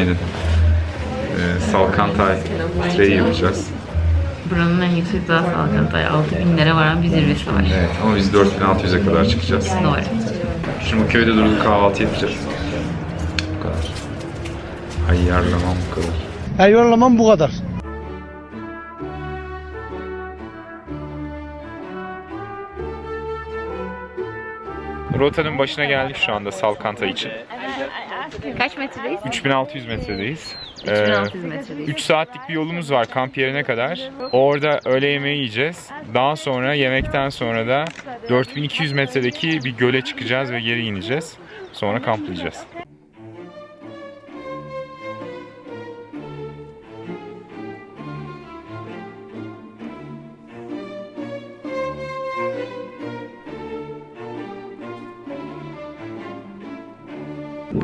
Günaydın. Ee, Salkantay Trail yapacağız. Buranın en yüksek dağ Salkantay. 6000'lere varan bir zirvesi var. Evet ama biz 4600'e kadar çıkacağız. Doğru. Şimdi bu köyde durduk kahvaltı yapacağız. Bu kadar. Hayyarlamam bu kadar. Eyvallah bu kadar. Rotanın başına geldik şu anda Salkanta için. Kaç metredeyiz? 3600 metredeyiz. Ee, 3600 metredeyiz. 3 saatlik bir yolumuz var kamp yerine kadar. Orada öğle yemeği yiyeceğiz. Daha sonra yemekten sonra da 4200 metredeki bir göle çıkacağız ve geri ineceğiz. Sonra kamplayacağız.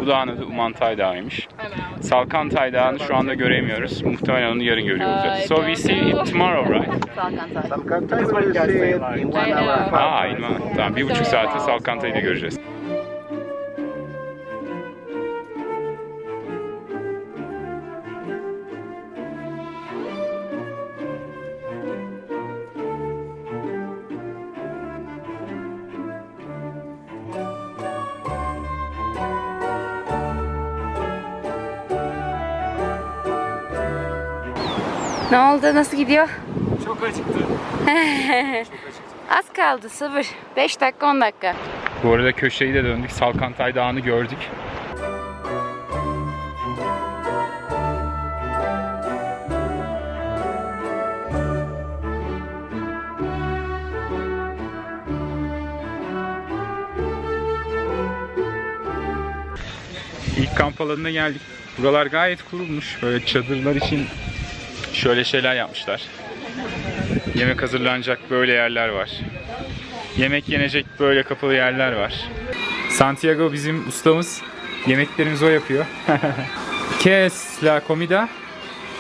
Bu dağın adı Umantay Dağı'ymış. Salkantay Dağı'nı şu anda göremiyoruz. Muhtemelen onu yarın görüyor olacağız. So we see it tomorrow, right? Salkantay. Aa, inma. Tamam, bir buçuk saatte Salkantay'ı da göreceğiz. Ne oldu? Nasıl gidiyor? Çok acıktı. Az kaldı. Sıfır. 5 dakika 10 dakika. Bu arada köşeyi de döndük. Salkantay Dağı'nı gördük. İlk kamp alanına geldik. Buralar gayet kurulmuş. Böyle çadırlar için şöyle şeyler yapmışlar. Yemek hazırlanacak böyle yerler var. Yemek yenecek böyle kapalı yerler var. Santiago bizim ustamız. Yemeklerimizi o yapıyor. ¿Qué es la comida?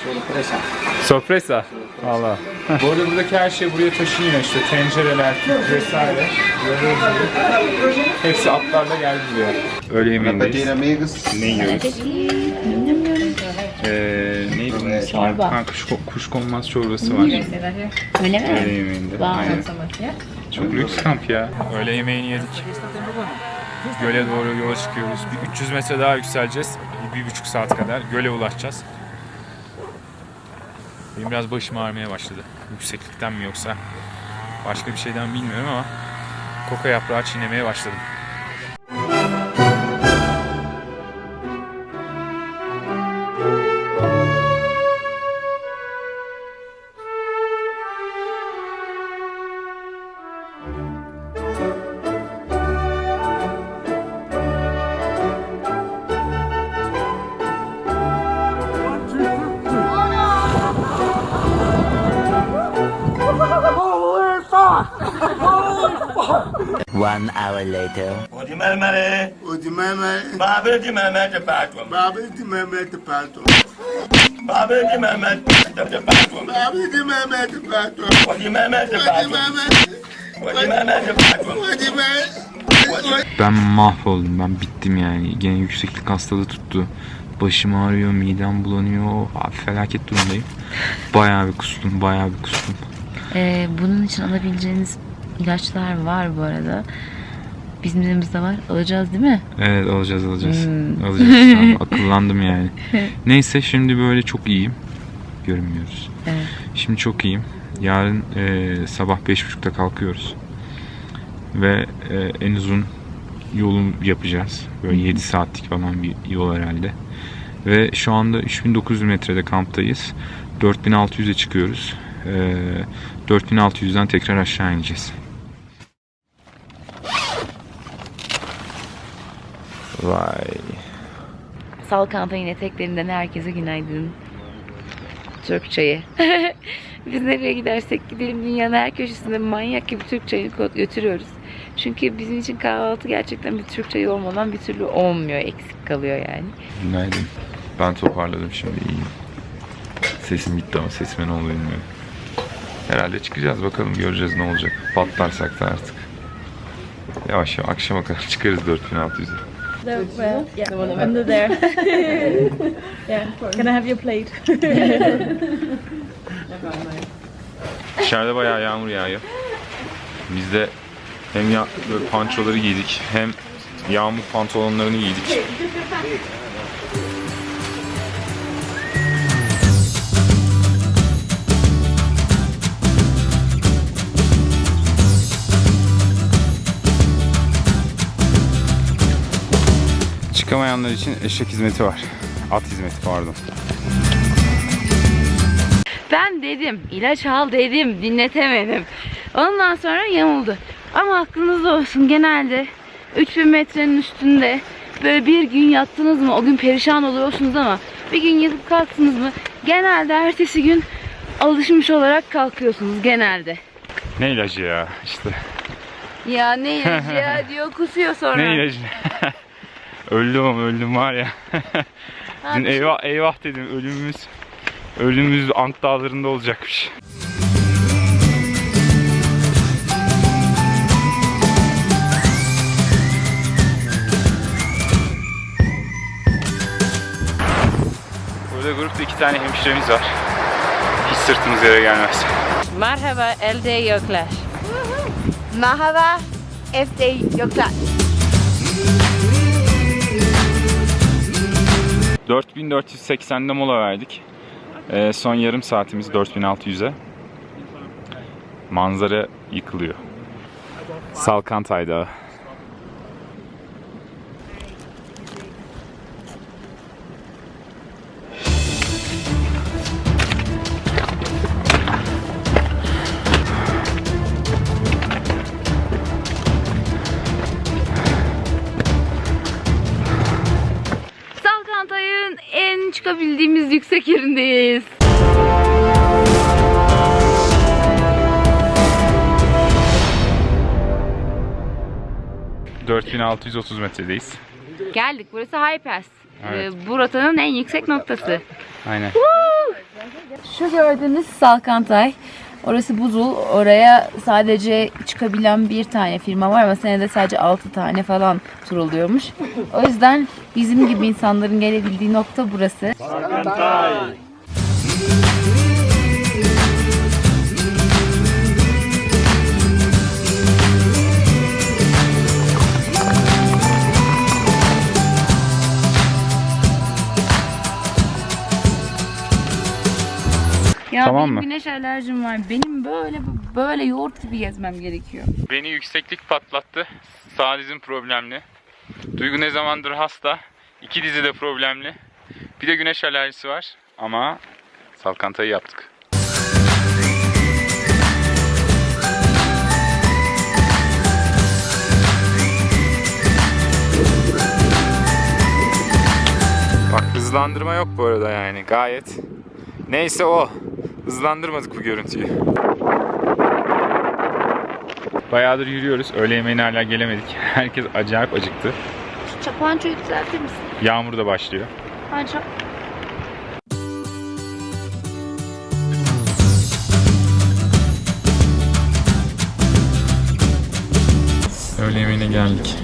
Sorpresa. Sorpresa. Valla. Bu arada buradaki her şey buraya taşınıyor işte tencereler, vesaire. Hepsi atlarla geldi buraya. Öğle yemeğindeyiz. Ne yiyoruz? Neydi bunun ismi? Çorba. Ha, kuş, kuşkonmaz çorbası var. Öyle mi? Öğle yemeğinde. Aynen. Çok lüks kamp ya. Öğle yemeğini yedik. Göle doğru yola çıkıyoruz. Bir 300 metre daha yükseleceğiz. Bir, bir buçuk saat kadar göle ulaşacağız. Benim biraz başım ağrımaya başladı. Yükseklikten mi yoksa başka bir şeyden bilmiyorum ama koka yaprağı çiğnemeye başladım. One hour later. Odimemere, Odimeme, Babel di Mehmet de Patron, babi di Mehmet pato. Babel di Mehmet de Patron, Babi di. Odimemere de Odi Patron, Mehmet, Odimemere de Patron. Odi Mehmet. Ben mahvoldum. Ben bittim yani. Gene yükseklik hastalığı tuttu. Başım ağrıyor, midem bulanıyor. Abi felaket durumdayım. Bayağı bir kustum, bayağı bir kustum. Ee, bunun için alabileceğiniz ilaçlar var bu arada. Bizim elimizde var. Alacağız değil mi? Evet alacağız alacağız. Hmm. Alacağız. Tamam, akıllandım yani. Neyse şimdi böyle çok iyiyim. Görünmüyoruz. Evet. Şimdi çok iyiyim. Yarın e, sabah 5.30'da kalkıyoruz. Ve e, en uzun yolun yapacağız. Böyle 7 saatlik falan bir yol herhalde. Ve şu anda 3900 metrede kamptayız. 4600'e çıkıyoruz. E, 4600'den tekrar aşağı ineceğiz. Vay. Salkantay'ın eteklerinden herkese günaydın. Türk çayı. Biz nereye gidersek gidelim dünyanın her köşesinde manyak gibi Türk çayını götürüyoruz. Çünkü bizim için kahvaltı gerçekten bir Türk çayı olmadan bir türlü olmuyor. Eksik kalıyor yani. Günaydın. Ben toparladım şimdi iyiyim. Sesim gitti ama sesime ne oluyor bilmiyorum. Herhalde çıkacağız bakalım göreceğiz ne olacak. Patlarsak da artık. Yavaş yavaş akşama kadar çıkarız 4600'e. The, well, yeah, under there. yeah. Can I have your plate? Dışarıda bayağı yağmur yağıyor. Biz de hem ya pançoları giydik hem yağmur pantolonlarını giydik. Çıkamayanlar için eşek hizmeti var. At hizmeti pardon. Ben dedim, ilaç al dedim, dinletemedim. Ondan sonra yamuldu. Ama aklınızda olsun genelde 3000 metrenin üstünde böyle bir gün yattınız mı o gün perişan oluyorsunuz ama bir gün yatıp kalktınız mı genelde ertesi gün alışmış olarak kalkıyorsunuz genelde. Ne ilacı ya işte. Ya ne ilacı ya diyor kusuyor sonra. Ne ilacı? Öldüm ama öldüm var ya. Dün eyvah eyvah dedim ölümümüz ölümümüz Ant dağlarında olacakmış. Burada grupta iki tane hemşiremiz var. Hiç sırtımız yere gelmez. Merhaba elde yoklar. Merhaba, evde yoklar. 4480'de mola verdik. Ee, son yarım saatimiz 4600'e. Manzara yıkılıyor. Salkantay Dağı. Yüksek yerindeyiz. Hı. 4630 metredeyiz. Geldik. Burası High Pass. Evet. Ee, bu rotanın en yüksek noktası. Aynen. Şu gördüğünüz Salkantay. Orası buzul. Oraya sadece çıkabilen bir tane firma var ama senede sadece 6 tane falan tur oluyormuş. O yüzden bizim gibi insanların gelebildiği nokta burası. Ya Tamam benim mı? güneş alerjim var. Benim böyle böyle yoğurt gibi gezmem gerekiyor. Beni yükseklik patlattı. Sağ dizim problemli. Duygu ne zamandır hasta. İki dizi de problemli. Bir de güneş alerjisi var. Ama salkantayı yaptık. Bak hızlandırma yok bu arada yani gayet. Neyse o. Hızlandırmadık bu görüntüyü. Bayağıdır yürüyoruz. Öğle yemeğine hala gelemedik. Herkes acayip acıktı. Şu çapançoyu düzeltir misin? Yağmur da başlıyor. Panço. Öğle yemeğine geldik.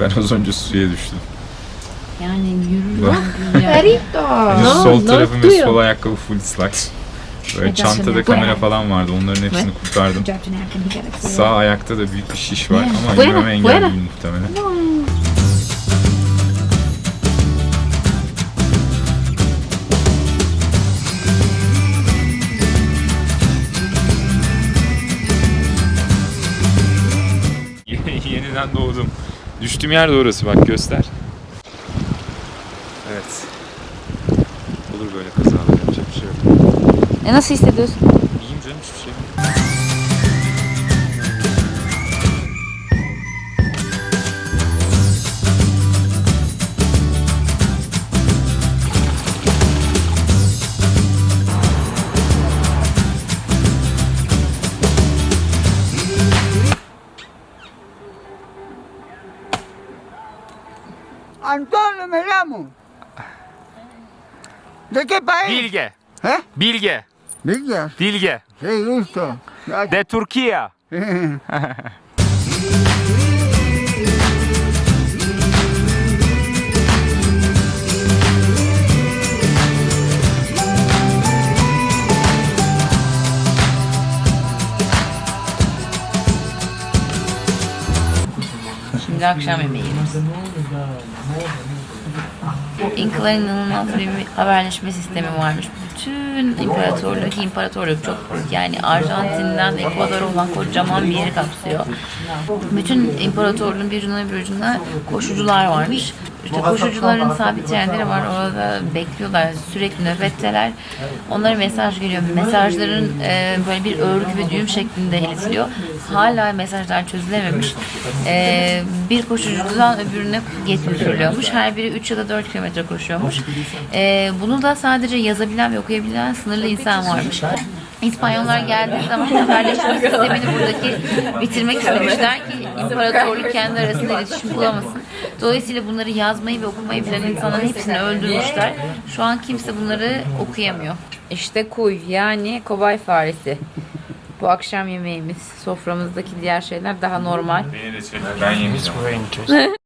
Ben az önce suya düştüm. Yani yürür Bak. ya. sol tarafım ve sol ayakkabı full ıslak. Böyle çantada kamera falan vardı. Onların hepsini kurtardım. Sağ ayakta da büyük bir şiş var ama yürümeme engel değil muhtemelen. Düştüğüm yer de orası bak göster. Evet. Olur böyle kazalar yapacak bir şey yok. E nasıl hissediyorsun? İyiyim canım hiçbir şey yok. Antonio me llamo. ¿De qué país? Bilge. ¿Eh? Bilge. Villa. Bilge. Sí, gusto. De Türkiye. Şimdi akşam yemeği. İnkaların inanılmaz bir haberleşme sistemi varmış. Bütün imparatorluk, imparatorluk çok. Yani Arjantin'den Ekvador'a olan kocaman bir yeri kapsıyor. Bütün imparatorluğun bir ucuna bir ucuna koşucular varmış. İşte koşucuların sabit yerleri var. Orada bekliyorlar. Sürekli nöbetteler. Onlara mesaj geliyor. Mesajların e, böyle bir örgü ve düğüm şeklinde iletiliyor. Hala mesajlar çözülememiş. E, bir koşucudan öbürüne götürülüyormuş. Her biri 3 ya da 4 kilometre koşuyormuş. E, bunu da sadece yazabilen ve okuyabilen sınırlı insan varmış. İspanyollar geldiği zaman haberleşme sistemini buradaki bitirmek istemişler ki imparatorluk kendi arasında iletişim kuramasın. Dolayısıyla bunları yazmayı ve okumayı bilen insanların hepsini öldürmüşler. Şu an kimse bunları okuyamıyor. İşte kuy yani kobay faresi. Bu akşam yemeğimiz, soframızdaki diğer şeyler daha normal. Beni de çek. Ben yemeyeceğim.